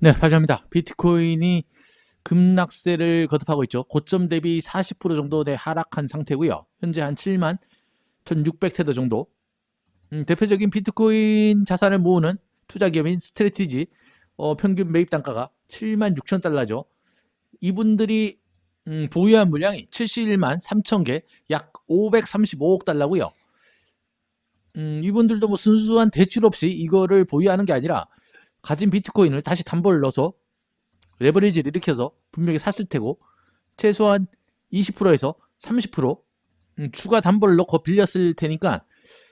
네, 발표합니다. 비트코인이 급락세를 거듭하고 있죠. 고점 대비 40% 정도 내 하락한 상태고요. 현재 한 7만 1,600테더 정도. 음, 대표적인 비트코인 자산을 모으는 투자 기업인 스트레티지 어, 평균 매입 단가가 7만 6천 달러죠. 이분들이 음, 보유한 물량이 71만 3천 개, 약 535억 달러고요. 음, 이분들도 뭐 순수한 대출 없이 이거를 보유하는 게 아니라 가진 비트코인을 다시 담보를 넣어서 레버리지를 일으켜서 분명히 샀을 테고 최소한 20%에서 30% 음, 추가 담보를 넣고 빌렸을 테니까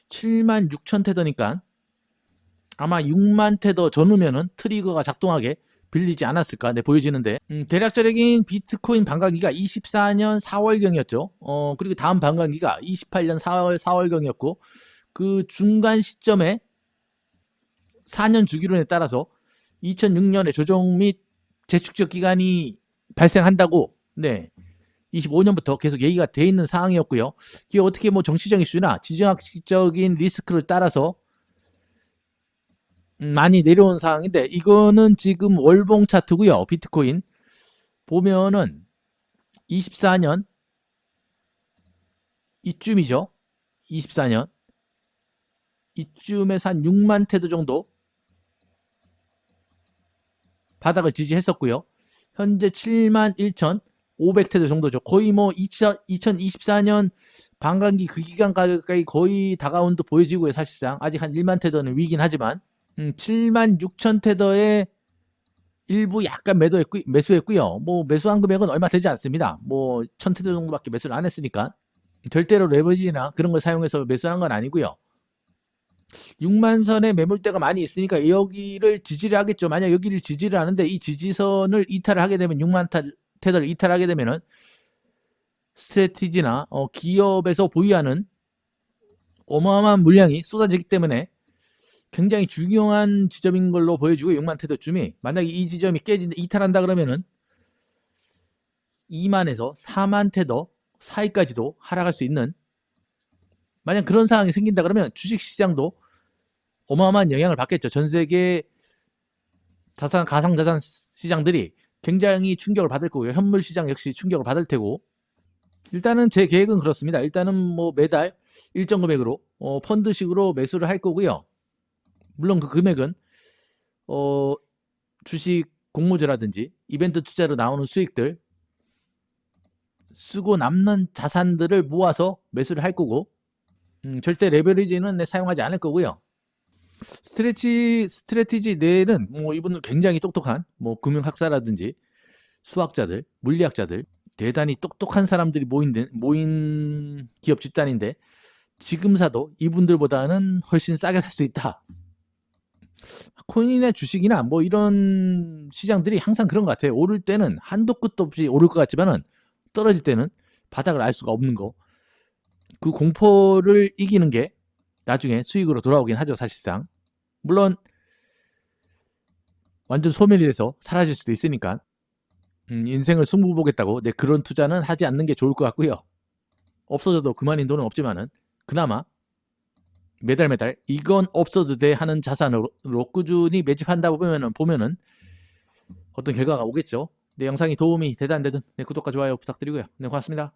7만 6천 테더니까 아마 6만 테더 전후면은 트리거가 작동하게 빌리지 않았을까 네, 보여지는데 음, 대략적인 비트코인 반감기가 24년 4월경이었죠. 어 그리고 다음 반감기가 28년 4월 4월경이었고 그 중간 시점에 4년 주기론에 따라서 2006년에 조정 및 재축적 기간이 발생한다고 네 25년부터 계속 얘기가 돼 있는 상황이었고요. 이게 어떻게 뭐 정치적 이슈나 지정학적인 리스크를 따라서 음, 많이 내려온 상황인데 이거는 지금 월봉 차트고요. 비트코인 보면은 24년 이쯤이죠. 24년 이쯤에서 한 6만 테드 정도 바닥을 지지했었고요. 현재 7만 1,500테드 정도죠. 거의 뭐 2024년 반감기 그 기간 가까이 거의 다가온 듯 보여지고요. 사실상 아직 한 1만 테더는 위긴 하지만 음, 7만 6천 테더에 일부 약간 매도했고 매수했고요. 뭐 매수한 금액은 얼마 되지 않습니다. 뭐 1000테더 정도밖에 매수를 안 했으니까 절대로 레버지나 그런 걸 사용해서 매수한 건 아니고요. 6만 선의 매물대가 많이 있으니까 여기를 지지를 하겠죠. 만약 여기를 지지를 하는데 이 지지선을 이탈을 하게 되면 6만 타, 테더를 이탈하게 되면은 스트레티지나 어, 기업에서 보유하는 어마어마한 물량이 쏟아지기 때문에 굉장히 중요한 지점인 걸로 보여지고 6만 테더쯤이 만약에 이 지점이 깨진 이탈한다 그러면은 2만에서 4만 테더 사이까지도 하락할 수 있는 만약 그런 상황이 생긴다 그러면 주식 시장도 어마어마한 영향을 받겠죠. 전 세계 자산 가상 자산 시장들이 굉장히 충격을 받을 거고요. 현물 시장 역시 충격을 받을 테고 일단은 제 계획은 그렇습니다. 일단은 뭐 매달 일정 금액으로 어, 펀드식으로 매수를 할 거고요. 물론 그 금액은 어, 주식 공모주라든지 이벤트 투자로 나오는 수익들 쓰고 남는 자산들을 모아서 매수를 할 거고 음, 절대 레버리지는 네, 사용하지 않을 거고요. 스트레치 스트레티지 내는 뭐 이분들 굉장히 똑똑한 뭐 금융학사라든지 수학자들, 물리학자들 대단히 똑똑한 사람들이 모인 데- 모인 기업 집단인데 지금 사도 이분들보다는 훨씬 싸게 살 수 있다. 코인이나 주식이나 뭐 이런 시장들이 항상 그런 것 같아요. 오를 때는 한도 끝도 없이 오를 것 같지만은 떨어질 때는 바닥을 알 수가 없는 거. 그 공포를 이기는 게 나중에 수익으로 돌아오긴 하죠, 사실상. 물론 완전 소멸이 돼서 사라질 수도 있으니까 음, 인생을 승부 보겠다고 내 그런 투자는 하지 않는 게 좋을 것 같고요. 없어져도 그만인 돈은 없지만은 그나마 매달 매달 이건 없어도 돼 하는 자산으로 꾸준히 매집한다 보면은 보면은 어떤 결과가 오겠죠. 내 영상이 도움이 되든 안 되든 내 구독과 좋아요 부탁드리고요. 네, 고맙습니다.